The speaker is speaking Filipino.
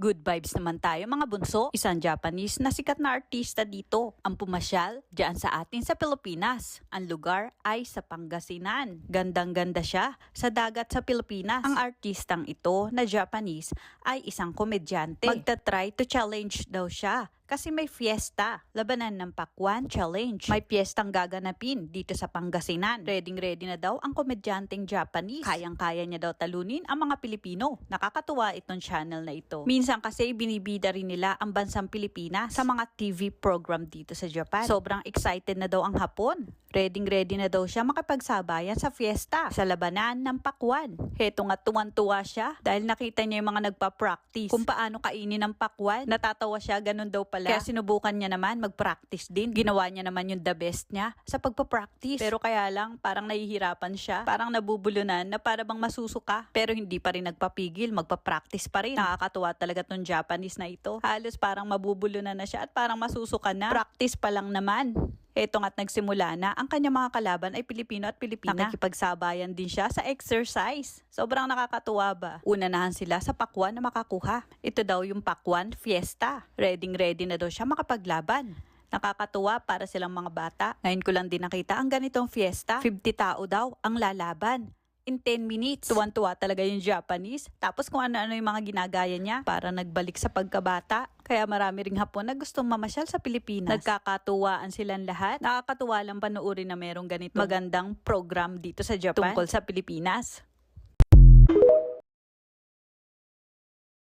Good vibes naman tayo mga bunso. Isang Japanese na sikat na artista dito. Ang pumasyal diyan sa atin sa Pilipinas. Ang lugar ay sa Pangasinan. Gandang-ganda siya sa dagat sa Pilipinas. Ang artistang ito na Japanese ay isang komedyante. Magta-try to challenge daw siya kasi may fiesta, labanan ng Pakwan Challenge. May fiestang gaganapin dito sa Pangasinan. Ready-ready na daw ang komedyanteng Japanese. Kayang-kaya niya daw talunin ang mga Pilipino. Nakakatuwa itong channel na ito. Minsan kasi binibida rin nila ang bansang Pilipinas sa mga TV program dito sa Japan. Sobrang excited na daw ang Hapon. Ready-ready na daw siya makipagsabayan sa fiesta sa labanan ng Pakwan. Heto nga tuwan-tuwa siya dahil nakita niya yung mga nagpa-practice kung paano kainin ng Pakwan. Natatawa siya, ganun daw pala. Kaya sinubukan niya naman mag-practice din. Ginawa niya naman yung the best niya sa pagpa-practice. Pero kaya lang, parang nahihirapan siya. Parang nabubulunan na para bang masusuka. Pero hindi pa rin nagpapigil, magpa-practice pa rin. Nakakatuwa talaga tong Japanese na ito. Halos parang mabubulunan na siya at parang masusuka na. Practice pa lang naman. Eto nga't nagsimula na, ang kanyang mga kalaban ay Pilipino at Pilipina. Nakikipagsabayan din siya sa exercise. Sobrang nakakatuwa ba? Unanahan sila sa pakwan na makakuha. Ito daw yung pakwan fiesta. Ready ready na daw siya makapaglaban. Nakakatuwa para silang mga bata. Ngayon ko lang din nakita ang ganitong fiesta. 50 tao daw ang lalaban in 10 minutes. Tuwan-tuwa talaga yung Japanese. Tapos kung ano-ano yung mga ginagaya niya para nagbalik sa pagkabata. Kaya marami ring hapon na gustong mamasyal sa Pilipinas. Nagkakatuwaan silang lahat. Nakakatuwa lang panoorin na merong ganito magandang program dito sa Japan tungkol sa Pilipinas.